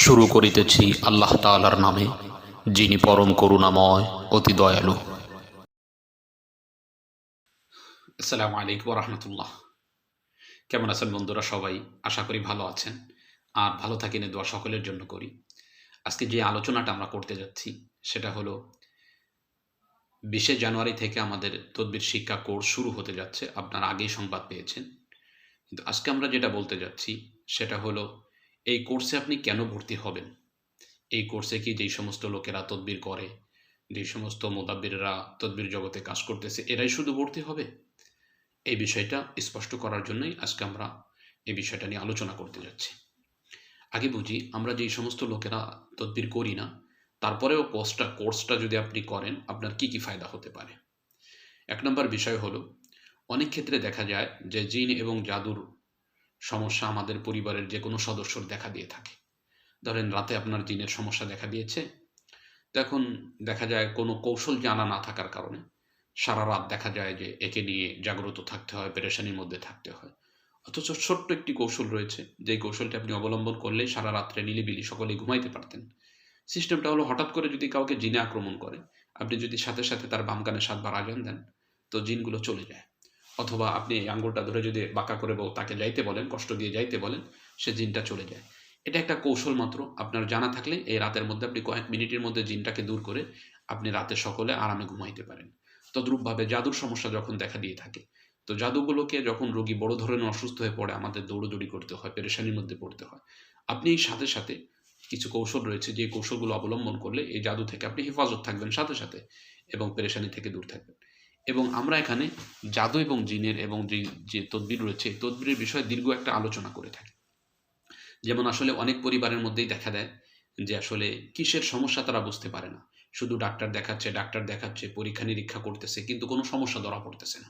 শুরু করিতেছি আল্লাহ তাআলার নামে, যিনি পরম করুণাময়, অতি দয়ালু। আসসালামু আলাইকুম রহমতুল্লাহ। কেমন আছেন বন্ধুরা সবাই? আশা করি ভালো আছেন। আর ভালো থাকেন দোয়া সকলের জন্য করি। আজকে যে আলোচনাটা আমরা করতে যাচ্ছি, সেটা হলো, বিশে জানুয়ারি থেকে আমাদের তদবির শিক্ষা কোর্স শুরু হতে যাচ্ছে। আপনারা আগেই সংবাদ পেয়েছেন। কিন্তু আজকে আমরা যেটা বলতে যাচ্ছি, সেটা হলো এই কোর্সে আপনি কেন ভর্তি হবেন? এই কোর্সে কি যেই সমস্ত লোকেরা তদবির করে, যেই সমস্ত মোদাব্বিররা তদবির জগতে কাজ করতেছে, এরাই শুধু ভর্তি হবে? এই বিষয়টা স্পষ্ট করার জন্যই আজকে আমরা এই বিষয়টা নিয়ে আলোচনা করতে যাচ্ছি। আগে বুঝি, আমরা যেই সমস্ত লোকেরা তদবির করি না, তারপরেও কোর্সটা কোর্সটা যদি আপনি করেন, আপনার কি কি ফায়দা হতে পারে? এক নম্বর বিষয় হলো, অনেক ক্ষেত্রে দেখা যায় যে জিন এবং জাদুর সমস্যা আমাদের পরিবারের যে কোনো সদস্যর দেখা দিয়ে থাকে। ধরেন রাতে আপনার জিনের সমস্যা দেখা দিয়েছে তখন দেখা যায় কোনো কৌশল জানা না থাকার কারণে সারা রাত দেখা যায় যে একে নিয়ে জাগ্রত থাকতে হয়, পেরেশানির মধ্যে থাকতে হয়। অথচ ছোট্ট একটি কৌশল রয়েছে যে কৌশলটি আপনি অবলম্বন করলেই সারা রাত্রে নিলিবিলি সকলে ঘুমাইতে পারতেন। সিস্টেমটা হলো হঠাৎ করে যদি কাউকে জিনে আক্রমণ করে, আপনি যদি সাথে সাথে তার বাম কানে সাতবার আজান দেন, তো জিনগুলো চলে যায়। অথবা আপনি এই আঙ্গুলটা ধরে যদি বাঁকা করে তাকে যাইতে বলেন, কষ্ট দিয়ে যাইতে বলেন, সে জিনটা চলে যায়। এটা একটা কৌশল মাত্র। আপনার জানা থাকলে এই রাতের মধ্যে আপনি কয়েক মিনিটের মধ্যে জিনটাকে দূর করে আপনি রাতে সকলে আরামে ঘুমাইতে পারেন। তদ্রূপভাবে জাদুর সমস্যা যখন দেখা দিয়ে থাকে, তো জাদুগুলোকে যখন রোগী বড় ধরনের অসুস্থ হয়ে পড়ে, আমাদের দৌড়দৌড়ি করতে হয়, পেরেশানির মধ্যে পড়তে হয়। আপনি এই সাথে সাথে কিছু কৌশল রয়েছে, যে কৌশলগুলো অবলম্বন করলে এই জাদু থেকে আপনি হেফাজত থাকবেন সাথে সাথে এবং পেরেশানি থেকে দূর থাকবেন। এবং আমরা এখানে জাদু এবং জিনের এবং যে তদবির রয়েছে, এই তদবিরের বিষয়ে দীর্ঘ একটা আলোচনা করে থাকি। যেমন আসলে অনেক পরিবারের মধ্যেই দেখা দেয় যে আসলে কিসের সমস্যা তারা বুঝতে পারে না। শুধু ডাক্তার দেখাচ্ছে ডাক্তার দেখাচ্ছে পরীক্ষা নিরীক্ষা করতেছে, কিন্তু কোনো সমস্যা ধরা পড়তেছে না।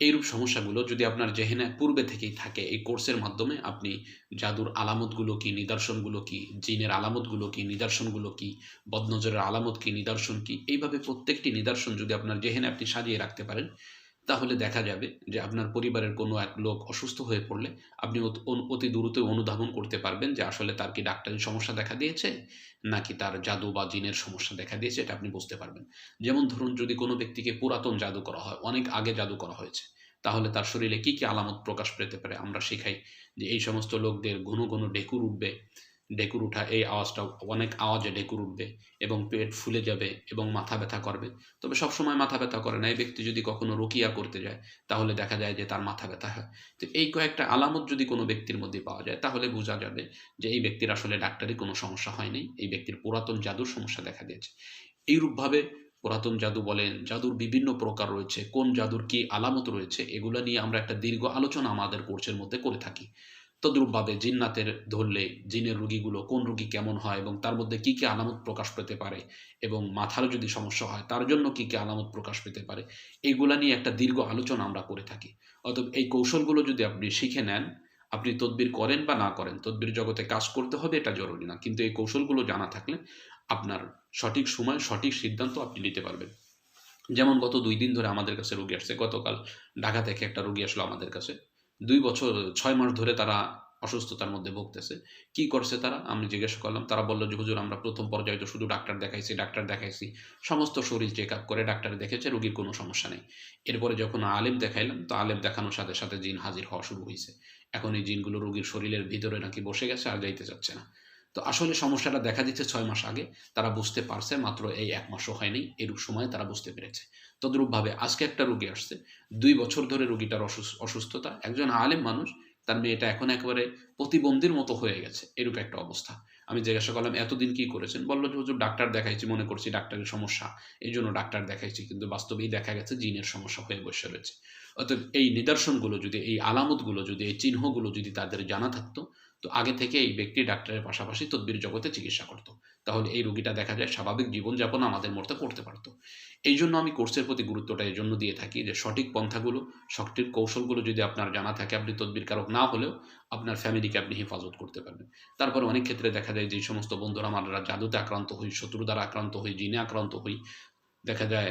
এইরূপ সমস্যাগুলো যদি আপনার জেহেনে পূর্বে থেকেই থাকে এই কোর্সের মাধ্যমে, আপনি জাদুর আলামতগুলো কি, নিদর্শনগুলো কি, জিনের আলামতগুলো কি, নিদর্শনগুলো কি, বদনজরের আলামত কি, নিদর্শন কি, এইভাবে প্রত্যেকটি নিদর্শন যদি আপনার জেহেনে আপনি সাজিয়ে রাখতে পারেন তাহলে দেখা যাবে যে আপনার পরিবারের কোনো এক লোক অসুস্থ হয়ে পড়লে আপনি অতি দ্রুত অনুধাবন করতে পারবেন যে আসলে তার কি ডাক্তারি সমস্যা দেখা দিয়েছে, নাকি তার জাদু বা জিনের সমস্যা দেখা দিয়েছে এটা আপনি বুঝতে পারবেন। যেমন ধরুন যদি কোনো ব্যক্তিকে পুরাতন জাদু করা হয়, অনেক আগে জাদু করা হয়েছে, তাহলে তার শরীরে কি কি আলামত প্রকাশ পেতে পারে আমরা শেখাই যে এই সমস্ত লোকদের ঘন ঘন ডেকুর উঠবে ডেকুর উঠা, এই আওয়াজটা অনেক আওয়াজে ডেকুর উঠবে এবং পেট ফুলে যাবে এবং মাথা ব্যথা করবে। তবে সবসময় মাথা ব্যথা করে না। এই ব্যক্তি যদি কখনো রুকিয়া করতে যায়, তাহলে দেখা যায় যে তার মাথা ব্যথা হয়। তো এই কয়েকটা আলামত যদি কোনো ব্যক্তির মধ্যে পাওয়া যায়, তাহলে বোঝা যাবে যে এই ব্যক্তির আসলে ডাক্তারি কোনো সমস্যা হয়নি। এই ব্যক্তির পুরাতন জাদুর সমস্যা দেখা দিয়েছে। এইরূপভাবে পুরাতন জাদু বলেন জাদুর বিভিন্ন প্রকার রয়েছে। কোন জাদুর কি আলামত রয়েছে, এগুলো নিয়ে আমরা একটা দীর্ঘ আলোচনা আমাদের কোর্সের মধ্যে করে থাকি। তদ্রূপভাবে জিন্নাতের ধরলে জিনের রুগীগুলো কোন রুগী কেমন হয় এবং তার মধ্যে কি কি আলামত প্রকাশ পেতে পারে এবং মাথার যদি সমস্যা হয়, তার জন্য কি কি আলামত প্রকাশ পেতে পারে এইগুলা নিয়ে একটা দীর্ঘ আলোচনা আমরা করে থাকি। অতএব এই কৌশলগুলো যদি আপনি শিখে নেন, আপনি তদবির করেন বা না করেন, তদবির জগতে কাজ করতে হবে এটা জরুরি না। কিন্তু এই কৌশলগুলো জানা থাকলে আপনার সঠিক সময়, সঠিক সিদ্ধান্ত আপনি নিতে পারবেন। যেমন গত দুই দিন ধরে আমাদের কাছে রুগী আসছে। গতকাল ঢাকা থেকে একটা রুগী আসলো আমাদের কাছে। দুই বছর, ছয় মাস ধরে তারা অসুস্থতার মধ্যে ভুগতেছে। কি করছে তারা? আমি জিজ্ঞেস করলাম, তারা বলল যে, হুজুর, আমরা প্রথম পর্যায়ে তো শুধু ডাক্তার দেখাইছি ডাক্তার দেখাইছি। সমস্ত শরীর চেক আপ করে ডাক্তার দেখেছে, রুগীর কোনো সমস্যা নেই। এরপরে যখন আলেম দেখাইলাম, তো আলেম দেখানোর সাথে সাথে জিন হাজির হওয়া শুরু হয়েছে এখন এই জিনগুলো রুগীর শরীরের ভিতরে নাকি বসে গেছে আর যাইতে চাচ্ছে না। তো আসলে সমস্যাটা দেখা দিচ্ছে ছয় মাস আগে। তারা বুঝতে পারছে মাত্র এই এক মাসও হয়নি, এরূপ সময়ে তারা বুঝতে পেরেছে। তদ্রূপভাবে আজকে একটা রুগী আসছে, দুই বছর ধরে রুগীটার অসুস্থতা। একজন আলেম মানুষ, তার মেয়েটা এখন একেবারে প্রতিবন্ধীর মতো হয়ে গেছে, এরূপ একটা অবস্থা। আমি জিজ্ঞাসা করলাম, এতদিন কি করেছেন? বলল যে হুজুর, ডাক্তার দেখাইছি, মনে করছি ডাক্তারের সমস্যা। এই জন্য ডাক্তার দেখাইছি, কিন্তু বাস্তবেই দেখা গেছে জিনের সমস্যা হয়ে বসে রয়েছে। অতএব এই নিদর্শনগুলো, যদি এই আলামতগুলো, যদি এই চিহ্নগুলো যদি তাদের জানা থাকতো তো আগে থেকে এই ব্যক্তি ডাক্তারের পাশাপাশি তদবির জগতে চিকিৎসা করতো। তাহলে এই রোগীটা দেখা যায় স্বাভাবিক জীবনযাপন আমাদের মধ্যে করতে পারতো। এই জন্য আমি কোর্সের প্রতি গুরুত্বটা এই জন্য দিয়ে থাকি যে সঠিক পন্থাগুলো, সঠিক কৌশলগুলো যদি আপনার জানা থাকে আপনি তদবির কারক না হলেও আপনার ফ্যামিলিকে আপনি হেফাজত করতে পারবেন। তারপর অনেক ক্ষেত্রে দেখা যায় যে সমস্ত বন্ধুরা আমরা জাদুতে আক্রান্ত হই শত্রু দ্বারা আক্রান্ত হই, জিনে আক্রান্ত হই, দেখা যায়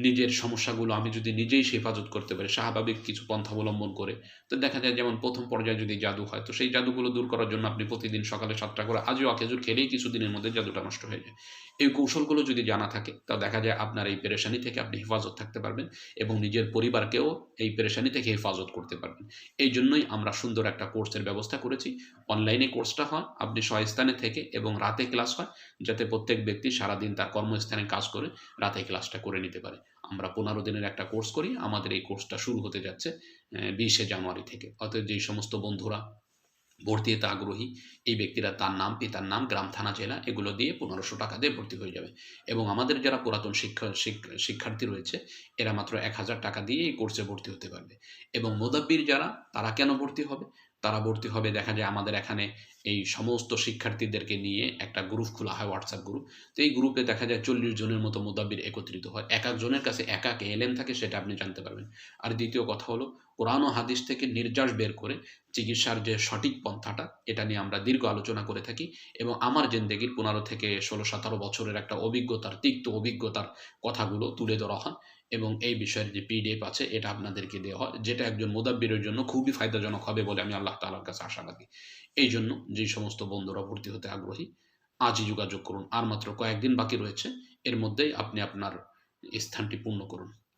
নিজের সমস্যাগুলো আমি যদি নিজেই হেফাজত করতে পারি, স্বাভাবিক কিছু পন্থা অবলম্বন করে, তো দেখা যায় যেমন প্রথম পর্যায়ে যদি জাদু হয়, তো সেই জাদুগুলো দূর করার জন্য আপনি প্রতিদিন সকালে সাতটা করে আজও খেজুর খেলেই কিছুদিনের মধ্যে জাদুটা নষ্ট হয়ে যায়। এই কৌশলগুলো যদি জানা থাকে, তা দেখা যায় আপনার এই পেরেশানি থেকে আপনি হেফাজত থাকতে পারবেন এবং নিজের পরিবারকেও এই পেরেশানি থেকে হেফাজত করতে পারবেন। এই জন্যই আমরা সুন্দর একটা কোর্সের ব্যবস্থা করেছি। অনলাইনে কোর্সটা হয়, আপনি স্বস্থানে থেকে এবং রাতে ক্লাস হয়, যাতে প্রত্যেক ব্যক্তি সারাদিন তার কর্মস্থানে কাজ করে রাতে ক্লাসটা করে নিতে পারে। আমরা পনেরো দিনের একটা কোর্স করি, আমাদের এই কোর্সটা শুরু হতে যাচ্ছে বিশে জানুয়ারি থেকে। অর্থাৎ যেই সমস্ত বন্ধুরা ভর্তি হতে আগ্রহী, এই ব্যক্তিরা তার নাম, পিতার নাম, গ্রাম, থানা, জেলা, এগুলো দিয়ে পনেরোশো টাকা দিয়ে ভর্তি হয়ে যাবে। এবং আমাদের যারা পুরাতন শিক্ষা শিক- শিক্ষার্থী রয়েছে, এরা মাত্র এক হাজার টাকা দিয়ে এই কোর্সে ভর্তি হতে পারবে। এবং মোদাব্বির যারা, তারা কেন ভর্তি হবে? তারা ভর্তি হবে। দেখা যায় আমাদের এখানে এই সমস্ত শিক্ষার্থীদেরকে নিয়ে একটা গ্রুপ খোলা হয় হোয়াটসঅ্যাপ গ্রুপ তো এই গ্রুপে দেখা যায় চল্লিশ জনের মতো মোদাব্বির একত্রিত হয়। এক একজনের কাছে এক এক থাকে, সেটা আপনি জানতে পারবেন। আর দ্বিতীয় কথা হলো কোরআন ও হাদিস থেকে নির্যাস বের করে চিকিৎসার যে সঠিক পন্থাটা, এটা নিয়ে আমরা দীর্ঘ আলোচনা করে থাকি এবং আমার জেন্দেগির পনেরো থেকে ষোলো, সতেরো বছরের একটা অভিজ্ঞতার, তিক্ত অভিজ্ঞতার কথাগুলো তুলে ধরা হয় এবং এই বিষয়ের যে পিডিএফ আছে, এটা আপনাদেরকে দেওয়া হয়, যেটা একজন মোদাব্বিরের জন্য খুবই ফায়দাজনক হবে বলে আমি আল্লাহ তালার কাছে আশা আশাবাদী এই জন্য যে সমস্ত বন্ধুরা ভর্তি হতে আগ্রহী, আজই যোগাযোগ করুন। আর মাত্র কয়েকদিন বাকি রয়েছে, এর মধ্যেই আপনি আপনার স্থানটি পূর্ণ করুন।